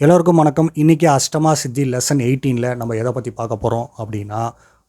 எல்லோருக்கும் வணக்கம். இன்றைக்கி அஷ்டமா சித்தி லெசன் எயிட்டீனில் நம்ம எதை பற்றி பார்க்க போகிறோம் அப்படின்னா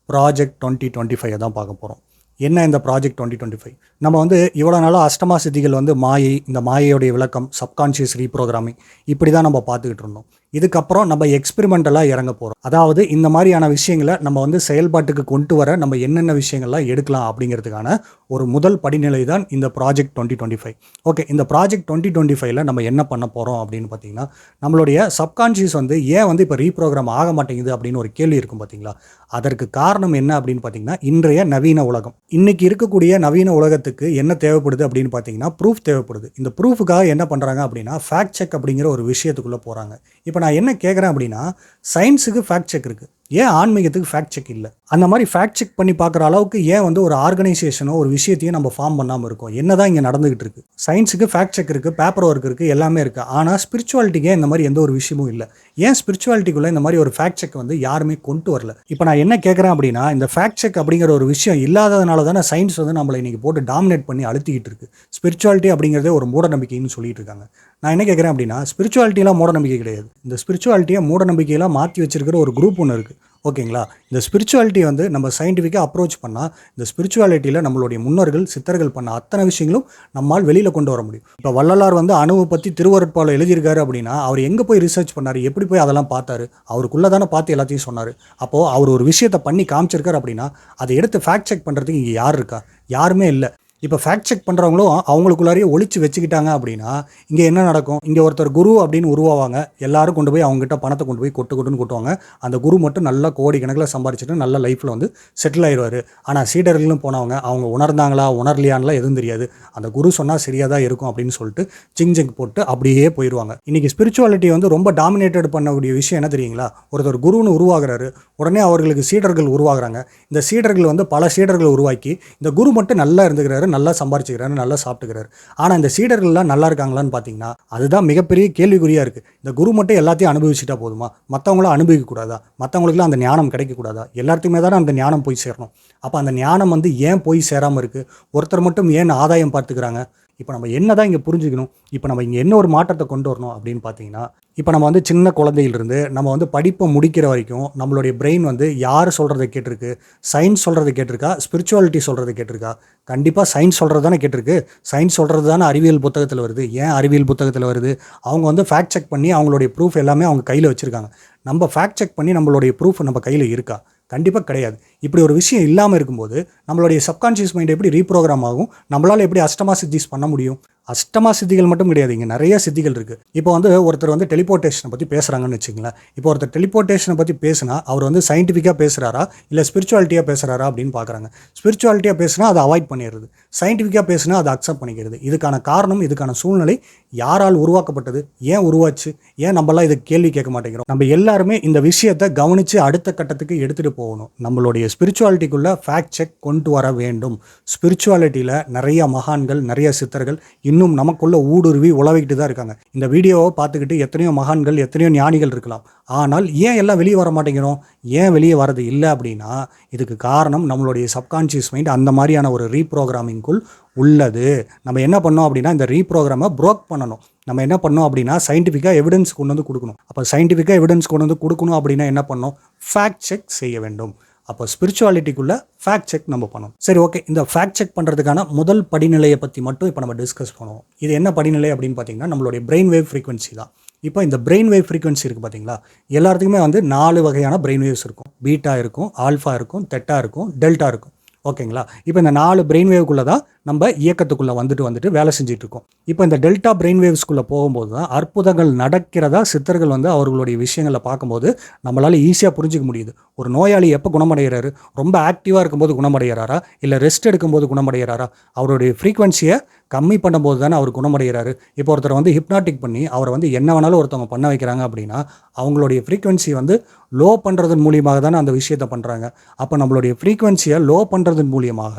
ப்ராஜெக்ட் டுவெண்ட்டி டுவெண்ட்டி ஃபைவ் தான் பார்க்க போகிறோம் என்ன இந்த ப்ராஜெக்ட் டுவெண்ட்டி டுவெண்ட்டி ஃபைவ் நம்ம வந்து இவ்வளோ நாளாக அஷ்டமா சித்திகள் வந்து மாயை இந்த மாயையுடைய விளக்கம் சப்கான்ஷியஸ் ரீப்ரோக்ராமிங் இப்படி தான் நம்ம பார்த்துக்கிட்டு இருந்தோம். இதுக்கப்புறம் நம்ம எக்ஸ்பெரிமெண்டலாக இறங்க போகிறோம் அதாவது இந்த மாதிரியான விஷயங்களை நம்ம வந்து செயல்பாட்டுக்கு கொண்டு வர நம்ம என்னென்ன விஷயங்கள்லாம் எடுக்கலாம் அப்படிங்கிறதுக்கான ஒரு முதல் படிநிலை தான் இந்த project twenty twenty five okay இந்த ப்ராஜெக்ட் டுவெண்ட்டி டுவெண்ட்டி ஃபைவ்ல நம்ம என்ன பண்ண போகிறோம் அப்படின்னு பார்த்தீங்கன்னா நம்மளுடைய சப்கான்ஷியஸ் வந்து ஏன் வந்து இப்போ ரீப்ரோக்ராம் ஆக மாட்டேங்குது அப்படின்னு ஒரு கேள்வி இருக்கும் பார்த்தீங்களா? அதற்கு காரணம் என்ன அப்படின்னு பார்த்தீங்கன்னா இன்றைய நவீன உலகம். இன்றைக்கி இருக்கக்கூடிய நவீன உலகத்துக்கு என்ன தேவைப்படுது அப்படின்னு பார்த்தீங்கன்னா ப்ரூஃப் தேவைப்படுது. இந்த ப்ரூஃபுக்காக என்ன பண்ணுறாங்க அப்படின்னா ஃபேக்ட் செக் அப்படிங்கிற ஒரு விஷயத்துக்குள்ளே போகிறாங்க இப்போ நான் என்ன கேட்குறேன் அப்படின்னா சயின்ஸுக்கு ஃபேக்ட் செக் இருக்குது ஏன் ஆன்மீகத்துக்கு ஃபேக்ட் செக் இல்லை? அந்த மாதிரி ஃபேக்ட் செக் பண்ணி பார்க்குற அளவுக்கு ஏன் வந்து ஒரு ஆர்கனைசேஷனோ ஒரு விஷயத்தையும் நம்ம ஃபார்ம் பண்ணாமல் இருக்கோம்? என்ன தான் இங்கே நடந்துகிட்டு இருக்கு? சயின்ஸுக்கு ஃபேக்ட் செக் இருக்குது பேப்பர் ஒர்க் இருக்குது எல்லாமே இருக்குது ஆனால் ஸ்பிரிச்சுவாலிட்டிக்கே இந்த மாதிரி எந்த ஒரு விஷயமும் இல்லை. ஏன் ஸ்பிரிச்சுவாலிட்டிக்குள்ளே இந்த மாதிரி ஒரு ஃபேக்ட் செக் வந்து யாருமே கொண்டு வரல? இப்போ நான் என்ன கேட்குறேன் அப்படின்னா இந்த ஃபேக்ட் செக் அப்படிங்கிற ஒரு விஷயம் இல்லாததுனால தானே சயின்ஸ் வந்து நம்மளை இன்றைக்கி போட்டு டாமினேட் பண்ணி அழுத்திக்கிட்டு இருக்கு. ஸ்பிரிச்சுவாலிட்டி அப்படிங்கிறதே ஒரு மூட நம்பிக்கைன்னு சொல்லிட்டு இருக்காங்க. நான் என்ன கேட்குறேன் அப்படின்னா ஸ்பிரிச்சுவாலிட்டிலாம் மூட நம்பிக்கை கிடையாது. இந்த ஸ்பிரிச்சுவாலிட்டியை மூட நம்பிக்கையெல்லாம் மாற்றி வச்சிருக்கிற ஒரு குரூப் ஒன்று இருக்குது ஓகேங்களா? இந்த ஸ்பிரிச்சுவாலிட்டி வந்து நம்ம சயின்டிஃபிக்காக அப்ரோச் பண்ணால் இந்த ஸ்பிரிச்சுவாலிட்டியில் நம்மளுடைய முன்னோர்கள் சித்தர்கள் பண்ண அத்தனை விஷயங்களும் நம்மால் வெளியில் கொண்டு வர முடியும். இப்போ வள்ளலார் வந்து அணுவை பற்றி திருவருட்பாவில் எழுதியிருக்காரு அப்படின்னா அவர் எங்கே போய் ரிசர்ச் பண்ணார்? எப்படி போய் அதெல்லாம் பார்த்தாரு? அவருக்குள்ளே தானே பார்த்து எல்லாத்தையும் சொன்னார். அப்போது அவர் ஒரு விஷயத்தை பண்ணி காமிச்சிருக்காரு அப்படின்னா அதை எடுத்து ஃபேக்ட் செக் பண்ணுறதுக்கு இங்கே யார் இருக்கா? யாருமே இல்லை. இப்போ ஃபேக்ட் செக் பண்ணுறவங்களும் அவங்களுக்குள்ளாரையே ஒழிச்சு வச்சுக்கிட்டாங்க அப்படின்னா இங்கே என்ன நடக்கும்? இங்கே ஒருத்தர் குரு அப்படின்னு உருவாவாங்க. எல்லாரும் கொண்டு போய் அவங்ககிட்ட பணத்தை கொண்டு போய் கொட்டு கொட்டுன்னு கொட்டுவாங்க. அந்த குரு மட்டும் நல்லா கோடிக்கணக்கில் சம்பாரிச்சிட்டு நல்ல லைஃப்பில் வந்து செட்டில் ஆயிடுவார். ஆனால் சீடர்களும் போனவங்க அவங்க உணர்ந்தாங்களா உணரலையான்லாம் எதுவும் தெரியாது. அந்த குரு சொன்னால் சரியாக தான் இருக்கும் அப்படின்னு சொல்லிட்டு சிங் ஜிங் போட்டு அப்படியே போயிடுவாங்க. இன்றைக்கி ஸ்பிரிச்சுவாலிட்டி வந்து ரொம்ப டாமினேட்டட் பண்ணக்கூடிய விஷயம் என்ன தெரியுங்களா? ஒருத்தர் குருன்னு உருவாகிறாரு. உடனே அவர்களுக்கு சீடர்கள் உருவாகிறாங்க. இந்த சீடர்கள் வந்து பல சீடர்கள் உருவாக்கி இந்த குரு மட்டும் நல்லா இருந்துக்கிறாரு நல்லா சம்பாரிச்சுக்கிறாரு நல்லா சாப்பிட்டுக்கிறாரு. ஆனால் இந்த சீடர்கள்லாம் நல்லா இருக்காங்களான்னு பார்த்தீங்கன்னா அதுதான் மிகப்பெரிய கேள்விக்குறியாக இருக்குது இந்த குரு மட்டும் எல்லாத்தையும் அனுபவிச்சுட்டா போதுமா? மற்றவங்களாம் அனுபவிக்கக்கூடாதா? மற்றவங்களுக்குலாம் அந்த ஞானம் கிடைக்கக்கூடாதா? எல்லாத்துக்குமே தானே அந்த ஞானம் போய் சேரணும். அப்போ அந்த ஞானம் வந்து ஏன் போய் சேராமல் இருக்குது ஒருத்தர் மட்டும் ஏன் ஆதாயம் பார்த்துக்கிறாங்க? இப்போ நம்ம என்ன தான் இங்கே புரிஞ்சுக்கணும் இப்போ நம்ம இங்கே என்ன ஒரு மாற்றத்தை கொண்டு வரணும் அப்படின்னு பார்த்தீங்கன்னா இப்போ நம்ம வந்து சின்ன குழந்தையிலிருந்து நம்ம வந்து படிப்பை முடிக்கிற வரைக்கும் நம்மளுடைய பிரெயின் வந்து யார் சொல்கிறத கேட்டிருக்கு? சயின்ஸ் சொல்கிறத கேட்டிருக்கா? ஸ்பிரிச்சுவாலிட்டி சொல்கிறத கேட்டிருக்கா? கண்டிப்பாக சயின்ஸ் சொல்கிறது தானே கேட்டிருக்கு. சயின்ஸ் சொல்கிறது தானே அறிவியல் புத்தகத்தில் வருது. ஏன் அறிவியல் புத்தகத்தில் வருது? அவங்க வந்து ஃபேக்ட் செக் பண்ணி அவங்களுடைய ப்ரூஃப் எல்லாமே அவங்க கையில் வச்சுருக்காங்க. நம்ம ஃபேக்ட் செக் பண்ணி நம்மளுடைய ப்ரூஃப் நம்ம கையில் இருக்கா? கண்டிப்பாக கிடையாது. இப்படி ஒரு விஷயம் இல்லாமல் இருக்கும்போது நம்மளுடைய சப்கான்ஷியஸ் மைண்ட் எப்படி ரீப்ரோக்ராம் ஆகும்? நம்மளால் எப்படி அஷ்டமா சித்திஸ் பண்ண முடியும்? அஷ்டமா சித்திகள் மட்டும் கிடையாது. இங்கே நிறைய சித்திகள் இருக்குது இப்போ வந்து ஒருத்தர் வந்து டெலிபோர்ட்டேஷனை பற்றி பேசுகிறாங்கன்னு வச்சுங்களேன் இப்போ ஒருத்தர் டெலிபோர்ட்டேஷனை பற்றி பேசுனா அவர் வந்து சயின்டிஃபிக்காக பேசுகிறாரா இல்லை ஸ்பிரிச்சுவாலிட்டியாக பேசுகிறாரா அப்படின்னு பார்க்குறாங்க ஸ்பிரிச்சுவாலிட்டியாக பேசுனா அதை அவாய்ட் பண்ணிடுறது. சயின்டிஃபிக்காக பேசுனா அதை அக்செப்ட் பண்ணிக்கிறது. இதுக்கான காரணம் இதுக்கான சூழ்நிலை யாரால் உருவாக்கப்பட்டது? ஏன் உருவாச்சு? ஏன் நம்மளாம் இதை கேள்வி கேட்க மாட்டேங்கிறோம்? நம்ம எல்லாருமே இந்த விஷயத்தை கவனித்து அடுத்த கட்டத்துக்கு எடுத்துகிட்டு போகணும். நம்மளுடைய ஸ்பிரிச்சுவாலிட்டிக்குள்ளே ஃபேக்ட் செக் கொண்டு வர வேண்டும். ஸ்பிரிச்சுவாலிட்டியில் நிறைய மகான்கள் நிறைய சித்தர்கள் இன்னும் நமக்குள்ளே ஊடுருவி உழவிக்கிட்டு தான் இருக்காங்க. இந்த வீடியோவை பார்த்துக்கிட்டு எத்தனையோ மகான்கள் எத்தனையோ ஞானிகள் இருக்கலாம். ஆனால் ஏன் எல்லாம் வெளியே வர மாட்டேங்கிறோம்? ஏன் வெளியே வரது இல்லை அப்படின்னா இதுக்கு காரணம் நம்மளுடைய சப்கான்ஷியஸ் மைண்ட் அந்த மாதிரியான ஒரு ரீப்ரோக்ராமிங்குள் உள்ளது. நம்ம என்ன பண்ணோம் அப்படின்னா இந்த ரீப்ரோக்ராமை ப்ரோக் பண்ணணும். நம்ம என்ன பண்ணோம் அப்படின்னா சயின்டிஃபிக்காக எவிடன்ஸ் கொண்டு வந்து கொடுக்கணும். அப்போ சயின்டிஃபிக்காக எவிடன்ஸ் கொண்டு வந்து கொடுக்கணும் அப்படின்னா என்ன பண்ணோம்? ஃபேக்ட் செக் செய்ய வேண்டும். அப்போ ஸ்பிரிச்சுவாலிட்டிக்குள்ளே ஃபேக்ட் செக் நம்ம பண்ணணும். சரி ஓகே இந்த ஃபேக்ட் செக் பண்ணுறதுக்கான முதல் படிநிலையை பற்றி மட்டும் இப்போ நம்ம டிஸ்கஸ் பண்ணுவோம். இது என்ன படிநிலை அப்படின்னு பார்த்தீங்கன்னா நம்மளுடைய பிரெயின் வேவ் ஃப்ரீக்வன்சி தான். இப்போ இந்த பிரெயின் வேவ் ஃப்ரீக்வன்சி இருக்குது பார்த்தீங்களா எல்லாத்துக்குமே வந்து நாலு வகையான பிரெயின் வேவ்ஸ் இருக்கும். பீட்டா இருக்கும் ஆல்ஃபா இருக்கும் தெட்டா இருக்கும் டெல்டா இருக்கும். ஓகேங்களா இப்போ இந்த நாலு பிரெயின் வேவ்க்குள்ளே தான் நம்ம இயக்கத்துக்குள்ளே வந்துட்டு வந்துட்டு வேலை செஞ்சுட்டு இருக்கோம் இப்போ இந்த டெல்டா பிரெயின் வேவ்ஸ்குள்ளே போகும்போது தான் அற்புதங்கள் நடக்கிறதா சித்தர்கள் வந்து அவர்களுடைய விஷயங்களை பார்க்கும்போது நம்மளால் ஈஸியாக புரிஞ்சிக்க முடியுது. ஒரு நோயாளி எப்போ குணமடைகிறாரு? ரொம்ப ஆக்டிவாக இருக்கும்போது குணமடைகிறாரா? இல்லை ரெஸ்ட் எடுக்கும்போது குணமடைகிறாரா? அவருடைய ஃப்ரீக்வன்சியை கம்மி பண்ணும்போது தானே அவர் குணமடைகிறாரு? இப்போ ஒருத்தர் வந்து ஹிப்னாட்டிக் பண்ணி அவரை வந்து என்ன வேணாலும் ஒருத்தவங்க பண்ண வைக்கிறாங்க அப்படின்னா அவங்களுடைய ஃப்ரீக்வன்சி வந்து லோ பண்ணுறதன் மூலியமாக தானே அந்த விஷயத்தை பண்ணுறாங்க அப்போ நம்மளுடைய ஃப்ரீக்வன்சியை லோ பண்ணுறதன் மூலியமாக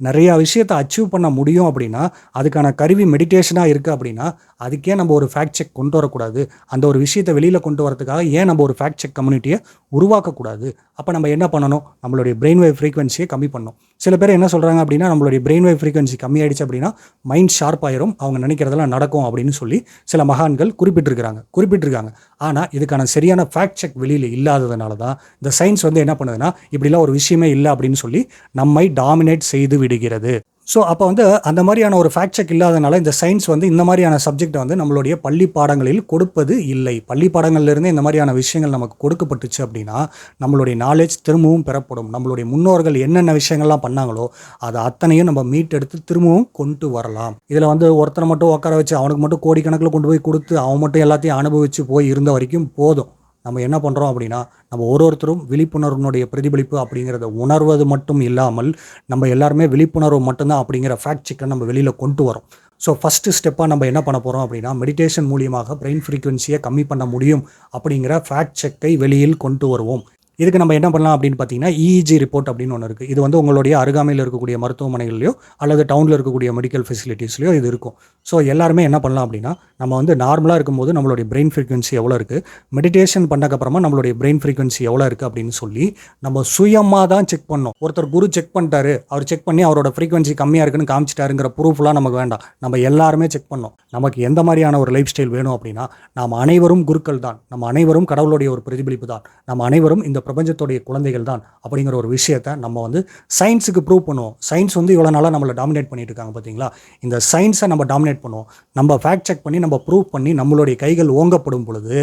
நிறையா விஷயத்தை அச்சீவ் அச்சீவ் பண்ண முடியும் அப்படின்னா அதுக்கான கருவி மெடிடேஷனாக இருக்குது அப்படின்னா அதுக்கே நம்ம ஒரு ஃபேக்ட் செக் கொண்டு வரக்கூடாது. அந்த ஒரு விஷயத்தை வெளியில் கொண்டு வரதுக்காக ஏன் நம்ம ஒரு ஃபேக்ட் செக் கம்யூனிட்டியை உருவாக்கக்கூடாது? அப்போ நம்ம என்ன பண்ணணும்? நம்மளுடைய பிரெயின் வேவ் ஃப்ரீக்வன்சியை கம்மி பண்ணணும். சில பேர் என்ன சொல்கிறாங்க அப்படின்னா நம்மளுடைய பிரெயின் வேவ் ஃப்ரீக்வன்சி கம்மியாயிடுச்சு அப்படின்னா மைண்ட் ஷார்ப் ஆயிரும். அவங்க நினைக்கிறதெல்லாம் நடக்கும் அப்படின்னு சொல்லி சில மகான்கள் குறிப்பிட்டிருக்கிறாங்க. குறிப்பிட்டிருக்காங்க. ஆனால் இதுக்கான சரியான ஃபேக்ட் செக் வெளியில் இல்லாததுனால தான் இந்த சயின்ஸ் வந்து என்ன பண்ணுதுன்னா இப்படிலாம் ஒரு விஷயமே இல்லை அப்படின்னு சொல்லி நம்மை டாமினேட் செய்து விடுகிறது. ஸோ அப்போ வந்து அந்த மாதிரியான ஒரு ஃபேக்ட் செக் இல்லாதனால இந்த சயின்ஸ் வந்து இந்த மாதிரியான சப்ஜெக்ட் வந்து நம்மளுடைய பள்ளி பாடங்களில் கொடுப்பது இல்லை. பள்ளி பாடங்கள்லேருந்து இந்த மாதிரியான விஷயங்கள் நமக்கு கொடுக்கப்பட்டுச்சு அப்படின்னா நம்மளுடைய நாலேஜ் திரும்பவும் பெறப்படும். நம்மளுடைய முன்னோர்கள் என்னென்ன விஷயங்கள்லாம் பண்ணாங்களோ அதை அத்தனையும் நம்ம மீட்டெடுத்து திரும்பவும் கொண்டு வரலாம். இதில் வந்து ஒருத்தரை மட்டும் உட்கார வச்சு அவனுக்கு மட்டும் கோடிக்கணக்கில் கொண்டு போய் கொடுத்து அவன் மட்டும் எல்லாத்தையும் அனுபவித்து போய் இருந்த வரைக்கும் போதும். நம்ம என்ன பண்ணுறோம் அப்படின்னா நம்ம ஒரு ஒருத்தரும் விழிப்புணர்வினுடைய பிரதிபலிப்பு அப்படிங்கிறத உணர்வது மட்டும் இல்லாமல் நம்ம எல்லாருமே விழிப்புணர்வு மட்டும்தான் அப்படிங்கிற ஃபேக்ட் செக்கை நம்ம வெளியில் கொண்டு வரோம். ஸோ ஃபஸ்ட்டு ஸ்டெப்பாக நம்ம என்ன பண்ண போகிறோம் அப்படின்னா மெடிடேஷன் மூலியமாக பிரெயின் ஃப்ரீக்குவென்சியை கம்மி பண்ண முடியும் அப்படிங்கிற ஃபேக்ட் செக்கை வெளியில் கொண்டு வருவோம். இதுக்கு நம்ம என்ன பண்ணலாம் அப்படின்னு பார்த்தீங்கன்னா இஇஜி ரிப்போர்ட் அப்படின்னு ஒன்று இருக்குது இது வந்து உங்களுடைய அருகாமையில் இருக்கக்கூடிய மருத்துவமனைகள்லையோ அல்லது டவுனில் இருக்கக்கூடிய மெடிக்கல் ஃபெசிலிட்டிஸ்லையோ இது இருக்கும். ஸோ எல்லாருமே என்ன பண்ணலாம் அப்படின்னா நம்ம வந்து நார்மலாக இருக்கும்போது நம்மளுடைய பிரெயின் ஃப்ரீக்வன்சி எவ்வளோ இருக்குது மெடிடேஷன் பண்ணக்கப்புறமா நம்மளுடைய பிரெயின் ஃப்ரீக்வன்சி எவ்வளோ இருக்குது அப்படின்னு சொல்லி நம்ம சுயமாக தான் செக் பண்ணோம் ஒருத்தர் குரு செக் பண்ணிட்டாரு அவர் செக் பண்ணி அவரோட ஃப்ரீக்வன்சி கம்மியாக இருக்குன்னு காமிச்சிட்டாருங்கிற ப்ரூஃப்லாம் நமக்கு வேண்டாம். நம்ம எல்லாருமே செக் பண்ணோம் நமக்கு எந்த மாதிரியான ஒரு லைஃப் ஸ்டைல் வேணும் அப்படின்னா நாம் அனைவரும் குருக்கள் தான். நம்ம அனைவரும் கடவுளுடைய ஒரு பிரதிபலிப்பு தான். நம்ம அனைவரும் இந்த பிரபஞ்சத்துடைய குழந்தைகள் தான் அப்படிங்கிற ஒரு விஷயத்தை நம்ம வந்து சயின்ஸுக்கு ப்ரூவ் பண்ணுவோம். சயின்ஸ் வந்து இவ்வளோ நாளாக நம்மளை டாமினேட் பண்ணிட்டு இருக்காங்க பார்த்தீங்களா இந்த சயின்ஸை நம்ம டாமினேட் பண்ணுவோம். நம்ம ஃபேக்ட் செக் பண்ணி நம்ம ப்ரூவ் பண்ணி நம்மளுடைய கைகள் ஓங்கப்படும் பொழுது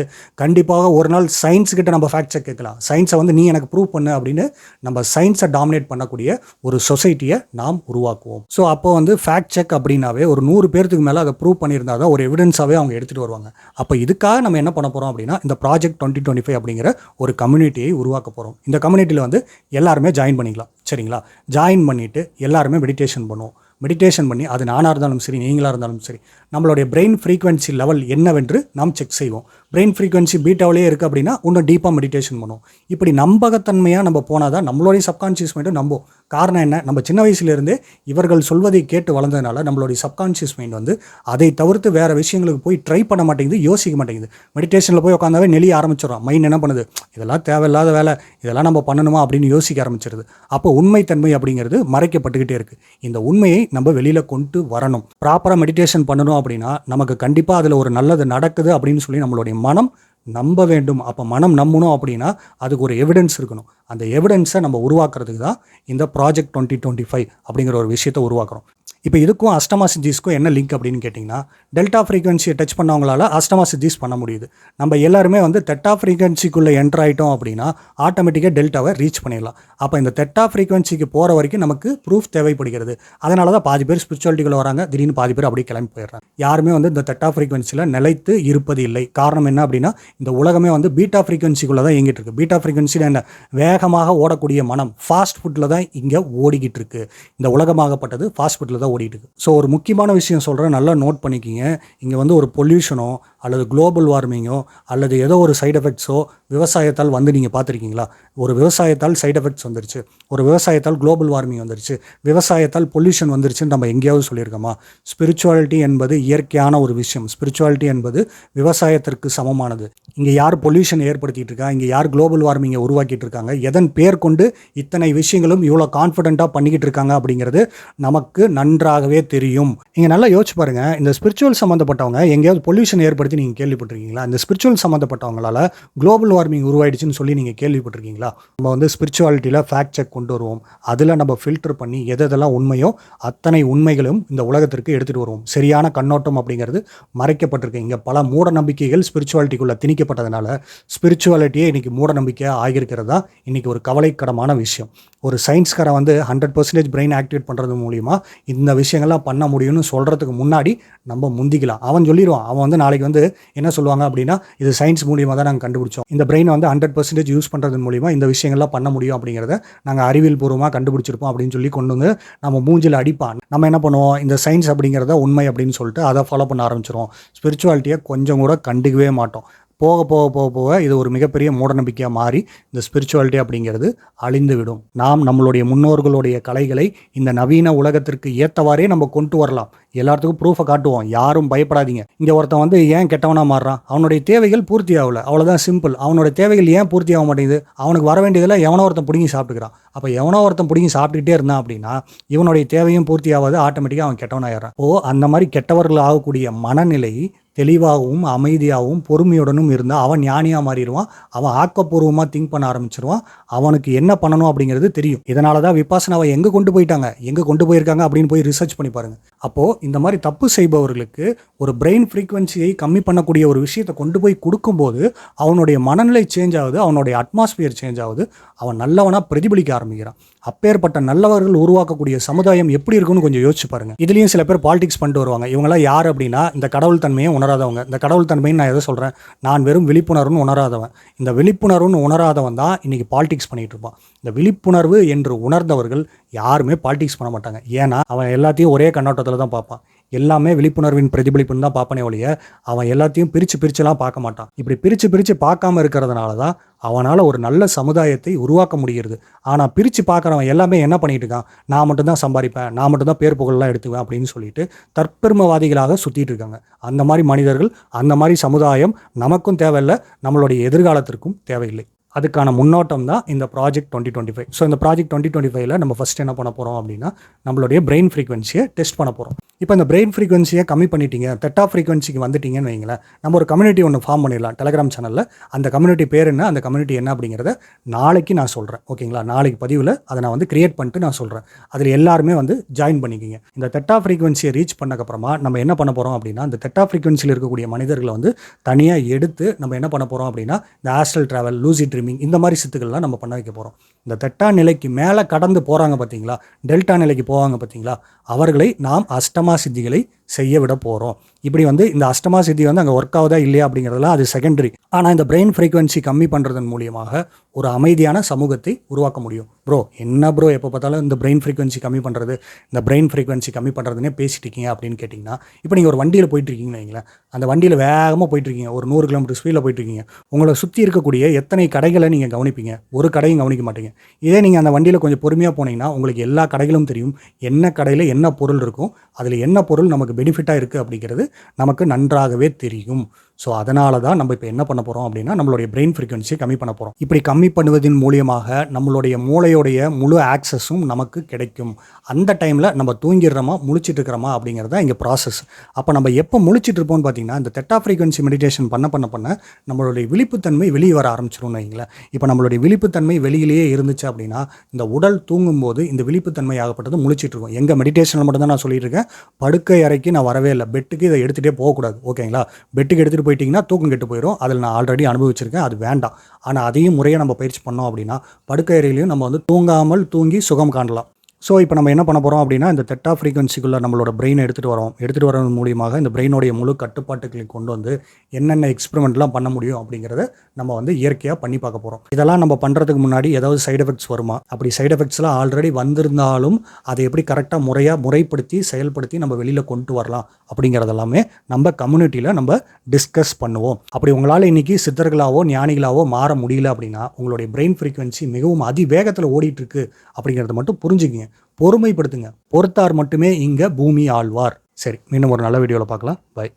கண்டிப்பாக ஒரு நாள் சயின்ஸ் கிட்ட நம்ம ஃபேக்ட் செக் கேட்கலாம். சயின்ஸை வந்து நீ எனக்கு ப்ரூவ் பண்ணு அப்படின்னு நம்ம சயின்ஸை டாமினேட் பண்ணக்கூடிய ஒரு சொசைட்டியை நாம் உருவாக்குவோம். ஸோ அப்போ வந்து ஃபேக்ட் செக் அப்படின்னாவே ஒரு நூறு பேர்த்துக்கு மேலே அதை ப்ரூவ் பண்ணியிருந்தா தான் ஒரு எவிடன்ஸாகவே அவங்க எடுத்துகிட்டு வருவாங்க. அப்போ இதுக்காக நம்ம என்ன பண்ண போகிறோம் அப்படின்னா இந்த ப்ராஜெக்ட் டுவெண்ட்டி டுவெண்ட்டி ஃபைவ் அப்படிங்கிற ஒரு கம்யூனிட்டியை உருவாக்க போகிறோம் இந்த கம்யூனிட்டியில் வந்து எல்லாருமே ஜாயின் பண்ணிக்கலாம். சரிங்களா? ஜாயின் பண்ணிவிட்டு எல்லாருமே மெடிடேஷன் பண்ணுவோம். மெடிடேஷன் பண்ணி அது நானாக இருந்தாலும் சரி நீங்களாக இருந்தாலும் சரி நம்மளுடைய பிரெயின் ஃப்ரீக்வன்சி லெவல் என்னவென்று நாம் செக் செய்வோம். பிரெயின் ஃப்ரீக்வன்சி பீட்டாவிலே இருக்குது அப்படின்னா இன்னும் டீப்பாக மெடிடேஷன் பண்ணுவோம். இப்படி நம்பகத்தன்மையாக நம்ம போனால் தான் நம்மளுடைய சப்கான்ஷியஸ் மைண்டும் நம்பும். காரணம் என்ன? நம்ம சின்ன வயசுலேருந்தே இவர்கள் சொல்வதை கேட்டு வளர்ந்ததுனால நம்மளுடைய சப்கான்ஷியஸ் மைண்ட் வந்து அதை தவிர்த்து வேறு விஷயங்களுக்கு போய் ட்ரை பண்ண மாட்டேங்குது யோசிக்க மாட்டேங்குது. மெடிடேஷனில் போய் உட்காந்தாவே நெளிய ஆரம்பிச்சிடும் மைண்ட் என்ன பண்ணுது? இதெல்லாம் தேவையில்லாத வேலை. இதெல்லாம் நம்ம பண்ணணுமா அப்படின்னு யோசிக்க ஆரம்பிச்சிருது. அப்போ உண்மைத்தன்மை அப்படிங்கிறது மறைக்கப்பட்டுக்கிட்டே இருக்குது இந்த உண்மையை நம்ம வெளியில் கொண்டு வரணும். ப்ராப்பராக மெடிடேஷன் பண்ணணும் அப்படின்னா நமக்கு கண்டிப்பாக அதில் ஒரு நல்லது நடக்குது அப்படின்னு சொல்லி நம்மளுடைய மனம் நம்ப வேண்டும். அப்போ மனம் நம்பணும் அப்படின்னா அதுக்கு ஒரு எவிடன்ஸ் இருக்கணும். அந்த எவிடன்ஸை நம்ம உருவாக்குறதுக்கு தான் இந்த ப்ராஜெக்ட் டுவெண்ட்டி டுவெண்ட்டி ஃபைவ் அப்படிங்கிற ஒரு விஷயத்தை உருவாக்குறோம். இப்போ இதுக்கும் அஷ்டமா சித்திஸ்க்கும் என்ன லிங்க் அப்படின்னு கேட்டிங்கன்னா டெல்டா ஃப்ரீக்வன்சியை டச் பண்ணவங்களால அஷ்டமா சித்திஸ் பண்ண முடியுது. நம்ம எல்லாருமே வந்து தெட்டா ஃப்ரீக்வன்சிக்குள்ளே என்டர் ஆகிட்டோம் அப்படின்னா ஆட்டோமேட்டிக்காக டெல்டாவை ரீச் பண்ணிடலாம். அப்போ இந்த தெட்டா ஃப்ரீக்வன்சிக்கு போகிற வரைக்கும் நமக்கு ப்ரூஃப் தேவைப்படுகிறது. அதனால தான் பாதி பேர் ஸ்பிரிச்சுவாலிட்டிகள் வராங்க. திடீர்னு பாதி பேர் அப்படியே கிளம்பி போயிடுறாங்க. யாருமே வந்து இந்த தெட்டா ஃப்ரீக்வன்சியில் நிலைத்து இருப்பது இல்லை. காரணம் என்ன அப்படின்னா இந்த உலகமே வந்து பீட்டா ஃப்ரீக்வன்சிக்குள்ளே தான் இயங்கிட்டு இருக்கு. பீட்டா ஃப்ரீக்வன்சியில் என்ன? வேகமாக ஓடக்கூடிய மனம் ஃபாஸ்ட் ஃபுட்டில் தான் இங்கே ஓடிக்கிட்டு இருக்கு. இந்த உலகமாகப்பட்டது ஃபாஸ்ட் ஃபுட்டில் தான் ஓடிட்டு இருக்கு ஸோ ஒரு முக்கியமான விஷயம் சொல்கிறேன் நல்லா நோட் பண்ணிக்கிங்க. இங்கே வந்து ஒரு பொல்யூஷனோ அல்லது குளோபல் வார்மிங்கோ அல்லது ஏதோ ஒரு சைட் எஃபெக்ட்ஸோ விவசாயத்தால் வந்து நீங்கள் பார்த்துருக்கீங்களா? ஒரு விவசாயத்தால் சைட் எஃபெக்ட்ஸ் வந்துருச்சு. ஒரு விவசாயத்தால் குளோபல் வார்மிங் வந்துருச்சு. விவசாயத்தால் பொல்யூஷன் வந்துருச்சுன்னு நம்ம எங்கேயாவது சொல்லியிருக்கோமா? ஸ்பிரிச்சுவாலிட்டி என்பது இயற்கையான ஒரு விஷயம். ஸ்பிரிச்சுவாலிட்டி என்பது விவசாயத்திற்கு சமமானது. இங்கே யார் பொல்யூஷன் ஏற்படுத்திட்டு இருக்கா இங்கே யார் குளோபல் வார்மிங்கை உருவாக்கிட்டு இருக்காங்க எதன் பேர் கொண்டு இத்தனை விஷயங்களும் இவ்வளோ கான்ஃபிடென்ட்டாக பண்ணிக்கிட்டு இருக்காங்க அப்படிங்கிறது நமக்கு நன்றாகவே தெரியும். நீங்கள் நல்லா யோசிச்சு பாருங்க. இந்த ஸ்பிரிச்சுவல் சம்மந்தப்பட்டவங்க எங்கேயாவது பொல்யூஷன் ஏற்படுத்தி நீங்கள் கேள்விப்பட்டிருக்கீங்களா? இந்த ஸ்பிரிச்சுவல் சம்மந்தப்பட்டவங்களால குளோபல் வார்மிங் உருவாயிடுச்சுன்னு சொல்லி நீங்கள் கேள்விப்பட்டிருக்கீங்களா? நம்ம வந்து ஸ்பிரிச்சுவாலிட்டியில் ஃபேக்ட் செக் கொண்டு வருவோம். அதில் நம்ம ஃபில்டர் பண்ணி எதெல்லாம் உண்மையோ அத்தனை உண்மைகளும் இந்த உலகத்திற்கு எடுத்துகிட்டு வருவோம். சரியான கண்ணோட்டம் அப்படிங்கிறது மறைக்கப்பட்டிருக்கு. இங்கே பல மூட நம்பிக்கைகள் ஸ்பிரிச்சுவாலிட்டிக்குள்ளே திணிக்கப்பட்டதுனால ஸ்பிரிச்சுவாலிட்டியே இன்றைக்கி மூட நம்பிக்கையாக ஆகியிருக்கிறது தான் ஒரு கவலைக்கடமான விஷயம். ஒரு சயின்ஸ்காரன் வந்து ஹண்ட்ரட் பர்சன்டேஜ் பிரெயின் ஆக்டிவேட் பண்ணுறது மூலிமா இந்த விஷயங்கள்லாம் பண்ண முடியும்னு சொல்கிறதுக்கு முன்னாடி நம்ம முந்திக்கலாம். அவன் சொல்லிடுவான். அவன் வந்து நாளைக்கு வந்து என்ன சொல்லுவாங்க அப்படின்னா இது சயின்ஸ் மூலியமாக தான் நாங்கள் கண்டுபிடிச்சோம். இந்த பிரெயினை வந்து ஹண்ட்ரட் பர்சன்டேஜ் யூஸ் பண்ணுறது மூலிமா இந்த விஷயங்கள்லாம் பண்ண முடியும் அப்படிங்கிறத நாங்கள் அறிவியல் பூர்வமாக கண்டுபிடிச்சிருப்போம் அப்படின்னு சொல்லி கொண்டு வந்து நம்ம மூஞ்சில் அடிப்பான். நம்ம என்ன பண்ணுவோம்? இந்த சயின்ஸ் அப்படிங்கிறத உண்மை அப்படின்னு சொல்லிட்டு அதை ஃபாலோ பண்ண ஆரம்பிச்சிடும் ஸ்பிரிச்சுவாலிட்டியை கொஞ்சம் கூட கண்டுக்கவே மாட்டோம். போக போக போக போக இது ஒரு மிகப்பெரிய மூடநம்பிக்கையாக மாறி இந்த ஸ்பிரிச்சுவாலிட்டி அப்படிங்கிறது அழிந்து விடும் நாம் நம்மளுடைய முன்னோர்களுடைய கலைகளை இந்த நவீன உலகத்திற்கு ஏற்றவாறே நம்ம கொண்டு வரலாம். எல்லாத்துக்கும் ப்ரூஃபை காட்டுவோம். யாரும் பயப்படாதீங்க. இங்கே ஒருத்தன் வந்து ஏன் கெட்டவனாக மாறுறான்? அவனுடைய தேவைகள் பூர்த்தி ஆகல. அவ்வளோதான் சிம்பிள் அவனோட தேவைகள் ஏன் பூர்த்தி ஆக மாட்டேங்குது? அவனுக்கு வர வேண்டியதில் எவனோ ஒருத்தன் பிடுங்கி சாப்பிட்டுக்கிறான். அப்போ எவனோ ஒருத்தன் பிடுங்கி சாப்பிட்டுக்கிட்டே இருந்தான் அப்படின்னா இவனுடைய தேவையும் பூர்த்தி ஆகாது. ஆட்டோமேட்டிக்காக அவன் கெட்டவனாயிடுறான். ஓ அந்த மாதிரி கெட்டவர்கள் ஆகக்கூடிய மனநிலை தெளிவாகவும் அமைதியாகவும் பொறுமையுடனும் இருந்தால் அவன் ஞானியாக மாறிடுவான். அவன் ஆக்கப்பூர்வமாக திங்க் பண்ண ஆரம்பிச்சிருவான். அவனுக்கு என்ன பண்ணணும் அப்படிங்கிறது தெரியும். இதனால தான் விபாசனாவை எங்கே கொண்டு போயிட்டாங்க? எங்கே கொண்டு போயிருக்காங்க அப்படின்னு போய் ரிசர்ச் பண்ணி பாருங்கள் அப்போது இந்த மாதிரி தப்பு செய்பவர்களுக்கு ஒரு பிரெயின் ஃப்ரீக்வன்சியை கம்மி பண்ணக்கூடிய ஒரு விஷயத்தை கொண்டு போய் கொடுக்கும்போது அவனுடைய மனநிலை சேஞ்ச் ஆகுது அவனுடைய அட்மாஸ்பியர் சேஞ்ச் ஆகுது அவன் நல்லவனாக பிரதிபலிக்க ஆரம்பிக்கிறான். அப்பேற்பட்ட நல்லவர்கள் உருவாக்கக்கூடிய சமுதாயம் எப்படி இருக்குன்னு கொஞ்சம் யோசிச்சு பாருங்க. இதுலேயும் சில பேர் பாலிடிக்ஸ் பண்ணிட்டு வருவாங்க. இவங்களாம் யார் அப்படின்னா இந்த கடவுள் தன்மையை உணராதவங்க. இந்த கடவுள் தன்மையை நான் எதை சொல்கிறேன் நான் வெறும் விழிப்புணர்வுன்னு உணராதவன். இந்த விழிப்புணர்வுன்னு உணராதவன் தான் இன்றைக்கி பாலிடிக்ஸ் பண்ணிகிட்டு இருப்பான். இந்த விழிப்புணர்வு என்று உணர்ந்தவர்கள் யாருமே பாலிடிக்ஸ் பண்ண மாட்டாங்க. ஏன்னா அவன் எல்லாத்தையும் ஒரே கண்ணோட்டத்தில் தான் பார்ப்பான். எல்லாமே விழிப்புணர்வின் பிரதிபலிப்புன்னு தான் பார்ப்பனே ஒழிய அவன் எல்லாத்தையும் பிரித்து பிரிச்சுலாம் பார்க்க மாட்டான். இப்படி பிரித்து பிரித்து பார்க்காம இருக்கிறதுனால தான் அவனால் ஒரு நல்ல சமுதாயத்தை உருவாக்க முடிகிறது. ஆனால் பிரித்து பார்க்குறவன் எல்லாமே என்ன பண்ணிட்டு இருக்கான்? நான் மட்டும்தான் சம்பாதிப்பேன் நான் மட்டும்தான் பேர் புகழெலாம் எடுத்துவேன் அப்படின்னு சொல்லிட்டு தற்பெருமவாதிகளாக சுற்றிட்டு இருக்காங்க. அந்த மாதிரி மனிதர்கள் அந்த மாதிரி சமுதாயம் நமக்கும் தேவையில்லை நம்மளுடைய எதிர்காலத்திற்கும் தேவையில்லை. அதுக்கான முன்னோட்டம் தான் இந்த project twenty twenty five so இந்த ப்ராஜெக்ட் டுவெண்ட்டி டுவெண்ட்டி ஃபைவ்ல நம்ம ஃபஸ்ட் என்ன பண்ண போகிறோம் அப்படின்னா நம்மளுடைய பிரெயின் ஃப்ரீக்வன்சியை டெஸ்ட் பண்ண போகிறோம் இப்போ இந்த பிரெயின் ஃப்ரீக்வன்சியை கம்மி பண்ணிட்டீங்க தெட்டா ஃப்ரீக்வன்சிக்கு வந்துட்டீங்கன்னு வைங்களேன் நம்ம ஒரு கம்யூனிட்டி ஒன்று ஃபார்ம் பண்ணிடலாம் டெலகிராம் சேனலில் அந்த கம்யூனிட்டி பேர் என்ன அந்த கம்யூனிட்டி என்ன அப்படிங்கிறத நாளைக்கு நான் சொல்கிறேன் ஓகேங்களா நாளைக்கு பதிவில் அதை நான் வந்து கிரியேட் பண்ணிட்டு நான் சொல்கிறேன் அதில் எல்லாருமே வந்து ஜாயின் பண்ணிக்கிங்க. இந்த தெட்டா ஃப்ரீக்வன்சியை ரீச் பண்ணக்கப்புறமா நம்ம என்ன பண்ண போகிறோம் அப்படின்னா இந்த தெட்டா ஃப்ரீக்வன்சியில் இருக்கக்கூடிய மனிதர்களை வந்து தனியாக எடுத்து நம்ம என்ன பண்ண போகிறோம் அப்படின்னா இந்த ஆஸ்ட்ரல் ட்ராவல் லூசி ட்ரீமிங் இந்த மாதிரி சித்துக்கள்லாம் நம்ம பண்ண வைக்க போகிறோம் இந்த தெட்டா நிலைக்கு மேலே கடந்து போகிறாங்க பார்த்தீங்களா டெல்டா நிலைக்கு போவாங்க பார்த்தீங்களா அவர்களை நாம் அஷ்டமா சித்திகளை செய்ய விட போகிறோம் இப்படி வந்து இந்த அஷ்டமா சித்தி வந்து அங்கே ஒர்க் ஆகுதா இல்லையா அப்படிங்கிறதுலாம் அது செகண்டரி ஆனால் இந்த பிரெயின் ஃப்ரீக்வன்சி கம்மி பண்ணுறதன் மூலியமாக ஒரு அமைதியான சமூகத்தை உருவாக்க முடியும். ப்ரோ என்ன ப்ரோ எப்போ பார்த்தாலும் இந்த பிரெயின் ஃப்ரீக்வன்சி கம்மி பண்ணுறது இந்த பிரெயின் ஃப்ரீக்வன்சி கம்மி பண்ணுறதுனே பேசிட்டு இருக்கீங்க அப்படின்னு கேட்டிங்கன்னா இப்போ நீங்கள் ஒரு வண்டியில் போயிட்டுருக்கீங்கன்னு வைங்களேன். அந்த வண்டியில் வேகமாக போயிட்டுருக்கீங்க ஒரு நூறு கிலோமீட்டர் ஸ்பீடில் போயிட்டுருக்கீங்க உங்களை சுற்றி இருக்கக்கூடிய எத்தனை கடைகளை நீங்கள் கவனிப்பீங்க? ஒரு கடையும் கவனிக்க மாட்டீங்க. இதே நீங்கள் அந்த வண்டியில் கொஞ்சம் பொறுமையாக போனீங்கன்னா உங்களுக்கு எல்லா கடைகளும் தெரியும். என்ன கடையில் என்ன பொருள் இருக்கும் அதில் என்ன பொருள் நமக்கு பெனிஃபிட்டாக இருக்குது அப்படிங்கிறது நமக்கு நன்றாகவே தெரியும். ஸோ அதனால தான் நம்ம இப்போ என்ன பண்ண போகிறோம் அப்படின்னா நம்மளுடைய பிரெயின் ஃப்ரீக்வன்சியை கம்மி பண்ண போகிறோம் இப்படி கம்மி பண்ணுவதன் மூலியமாக நம்மளுடைய மூளையுடைய முழு ஆக்சஸும் நமக்கு கிடைக்கும். அந்த டைமில் நம்ம தூங்கிடுறோமா முழிச்சிட்டு இருக்கிறோமா அப்படிங்கிறது தான் இங்கே ப்ராசஸ் அப்போ நம்ம எப்போ முழிச்சிட்டு இருப்போம்னு பார்த்தீங்கன்னா இந்த தெட்டா ஃப்ரீக்வன்சி மெடிடேஷன் பண்ண பண்ண பண்ண நம்மளுடைய விழிப்புத்தன்மை வெளியே வர ஆரம்பிச்சிரும்னு வைங்களேன் இப்போ நம்மளுடைய விழிப்புத்தன்மை வெளியிலேயே இருந்துச்சு அப்படின்னா இந்த உடல் தூங்கும்போது இந்த விழிப்புத்தன்மை ஆகப்பட்டது முழிச்சிட்டு இருக்கும் எங்கள் மெடிடேஷனில் மட்டும் தான் நான் சொல்லிட்டு இருக்கேன். படுக்கை அறைக்கு நான் வரவே இல்லை. பெட்டுக்கு இதை எடுத்துகிட்டே போகக்கூடாது. ஓகேங்களா? பெட்டுக்கு எடுத்துகிட்டு போயிட்டீங்கன்னா தூக்கம் கெட்டு போயிடும் அதில் நான் ஆல்ரெடி அனுபவிச்சிருக்கேன். அது வேண்டாம். ஆனால் அதையும் முறையாக நம்ம பயிற்சி பண்ணோம் அப்படின்னா படுக்கை அறையிலையும் நம்ம வந்து தூங்காமல் தூங்கி சுகம் காணலாம். ஸோ இப்போ நம்ம என்ன பண்ண போகிறோம் அப்படின்னா இந்த தெட்டா ஃப்ரீக்வன்சிக்குள்ளே நம்மளோட பிரெயினை எடுத்துகிட்டு வரோம். எடுத்துகிட்டு வரது மூலியமாக இந்த பிரெயினோடைய முழு கட்டுப்பாட்டுகளை கொண்டு வந்து என்னென்ன எக்ஸ்பெரிமெண்ட்லாம் பண்ண முடியும் அப்படிங்கிறத நம்ம வந்து இயற்கையாக பண்ணி பார்க்க போகிறோம் இதெல்லாம் நம்ம பண்ணுறதுக்கு முன்னாடி ஏதாவது சைடு எஃபெக்ட்ஸ் வருமா? அப்படி சைடு எஃபெக்ட்ஸ்லாம் ஆல்ரெடி வந்திருந்தாலும் அதை எப்படி கரெக்டாக முறையாக முறைப்படுத்தி செயல்படுத்தி நம்ம வெளியில் கொண்டு வரலாம் அப்படிங்கிறதெல்லாமே நம்ம கம்யூனிட்டியில் நம்ம டிஸ்கஸ் பண்ணுவோம். அப்படி உங்களால் இன்றைக்கி சித்தர்களாவோ ஞானிகளாவோ மாற முடியல அப்படின்னா உங்களுடைய பிரெயின் ஃப்ரீக்வன்சி மிகவும் அதிவேகத்தில் ஓடிட்டுருக்கு அப்படிங்கிறத மட்டும் புரிஞ்சுக்கிங்க. பொறுமைப்படுத்துங்க. பொறுத்தார் மட்டுமே இங்கே பூமி ஆழ்வார். சரி மீண்டும் ஒரு நல்ல வீடியோவில் பார்க்கலாம். பை